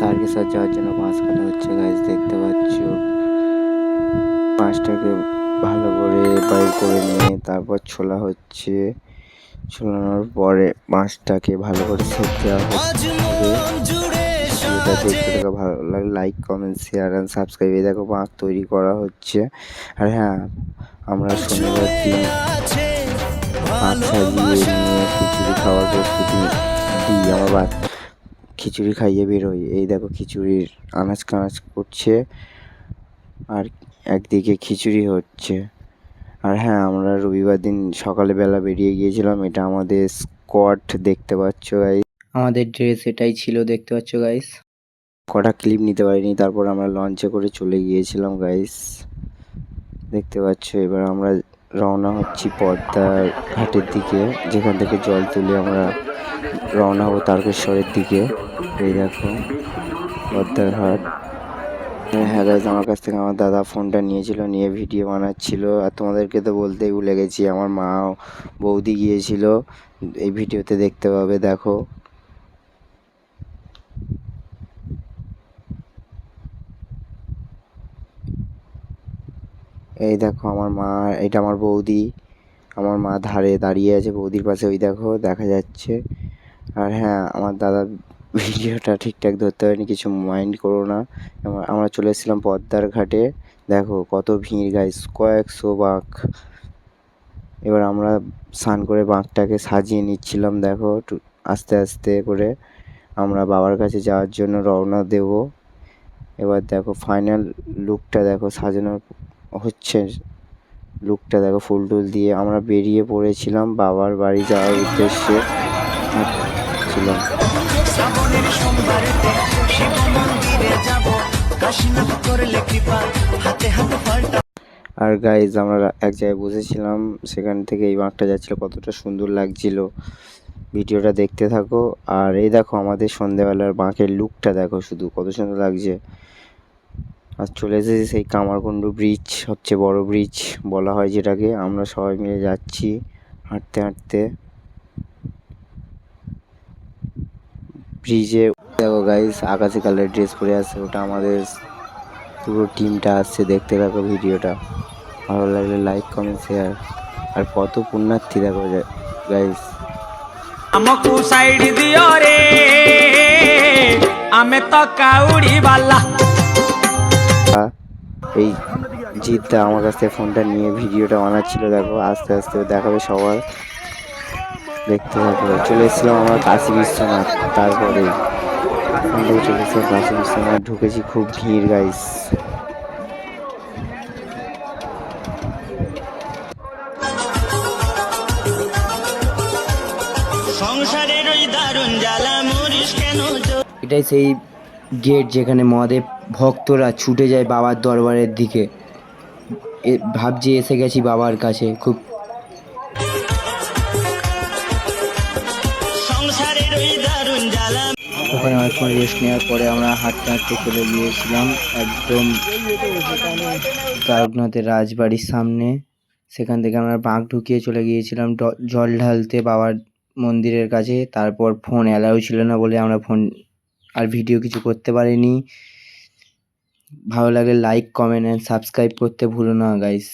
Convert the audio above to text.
তারকেশ্বর যাওয়ার জন্য বাঁশ কাটা হচ্ছে গাইজ দেখতে পাচ্ছ? বাঁশটাকে ভালো করে বাইর করে নিয়ে তারপর ছোলা হচ্ছে। ছোলানোর পরে বাঁশটাকে ভালো করে সেট দেওয়া হচ্ছে। ভিডিওটা দেখতে দেখো ভালো লাগে। Like comment share and subscribe এই দেখো বাঁশ তৈরি করা হচ্ছে। আর হ্যাঁ আমরা শনিবার দিন ভাত সাজিয়ে নিয়ে খিচুড়ি খাওয়ার প্রস্তুতি দিই আমার বাদ খিচুড়ি খাইয়ে বেরোই। এই দেখো খিচুড়ির আনাজ কানাজ করছে আর একদিকে খিচুড়ি হচ্ছে। আর হ্যাঁ আমরা রবিবার দিন সকালে বেলা বেরিয়ে গিয়েছিলাম। এটা আমাদের স্কট দেখতে পাচ্ছ গাইস আমাদের ড্রেস এটাই ছিল দেখতে পাচ্ছ গাইস কটা ক্লিপ নিতে পারিনি তারপর আমরা লঞ্চে করে চলে গিয়েছিলাম গাইস দেখতে পাচ্ছ এবার আমরা রওনা হচ্ছি পদ্মার ঘাটের দিকে। যেখান থেকে জল তুলে আমরা রওনা হব তারকেশ্বরের দিকে। এই দেখো, পদ্মার ঘাট হ্যাঁ গাইজ আমার কাছ থেকে আমার দাদা ফোনটা নিয়েছিল, নিয়ে ভিডিও বানাচ্ছিল। আর তোমাদেরকে তো বলতেই ভুলে গেছি, আমার মা বৌদি গিয়েছিল। এই ভিডিওতে দেখতে পাবে, দেখো। এই দেখো আমার মা, এটা আমার বৌদি। আমার মা ধারে দাঁড়িয়ে আছে বৌদির পাশে, ওই দেখো, দেখা যাচ্ছে। আর হ্যাঁ আমার দাদা ভিডিওটা ঠিকঠাক ধরতে পারেনি, কিছু মাইন্ড করো না। আমরা- চলে এসেছিলাম পদ্মার ঘাটে। দেখো, কত ভিড় গাইস কয়েকশো বাঁক এবার আমরা স্নান করে বাঁকটাকে সাজিয়ে নিচ্ছিলাম, দেখো আস্তে আস্তে করে। আমরা বাবার কাছে যাওয়ার জন্য রওনা দেব। এবার দেখো ফাইনাল লুকটা দেখো সাজানো হচ্ছে লুকটা দেখো ফুল টুল দিয়ে আমরা বেরিয়ে পড়েছিলাম বাবার বাড়ি যাওয়ার উদ্দেশ্যে। ছিলাম। আর গাইজ আমরা এক জায়গায় বসেছিলাম সেখান থেকে এই বাঁকটা যাচ্ছিল কতটা সুন্দর লাগছিল। ভিডিওটা দেখতে থাকো। আর এই দেখো আমাদের সন্ধেবেলার বাঁকের লুকটা দেখো শুধু কত সুন্দর লাগছে। আর চলে এসেছি সেই কামারকুণ্ড ব্রিজ সবচেয়ে বড় ব্রিজ বলা হয় যেটাকে। আমরা সবাই মিলে যাচ্ছি হাঁটতে হাঁটতে। ব্রিজে দেখো গাইস আকাশি কালার ড্রেস পরে আসছে ওটা আমাদের পুরো টিমটা আসছে, দেখতে থাকো ভিডিওটা ভালো লাগলে লাইক কমেন্ট শেয়ার আর কত পুণ্যার্থী দেখো গাইস আমাকু সাইড দিও রে আমি তো কাউড়ি বালা। এই জিতটা আমার কাছ থেকে ফোনটা নিয়ে ভিডিওটা বানাচ্ছিল দেখো আস্তে আস্তে দেখাবে সবার। দেখতে থাকো চলে এসেছিলাম আমার কাশি বিশ্বনাথ তারপরে চলে এসেছিলাম কাশি বিশ্বনাথ ঢুকেছি খুব ভিড় গাইস সংসারের ওই দারুণ জ্বালা মরিস কেন? এটাই সেই গেট যেখানে মহাদেব ভক্তরা ছুটে যায় বাবার দরবারের দিকে। এ ভাবছি এসে গেছি বাবার কাছে খুব ওখানে অনেকক্ষণ রেস্ট নেওয়ার পরে আমরা হাঁটতে হাঁটতে চলে গিয়েছিলাম একদম তারকনাথের রাজবাড়ির সামনে। সেখান থেকে আমরা বাঁক ঢুকিয়ে চলে গিয়েছিলাম জল ঢালতে বাবার মন্দিরের কাছে। তারপর ফোন অ্যালাউ ছিল না বলে আমরা ফোন আর ভিডিও কিছু করতে পারিনি। ভালো লাগলে লাইক কমেন্ট অ্যান্ড সাবস্ক্রাইব করতে ভুলো না গাইস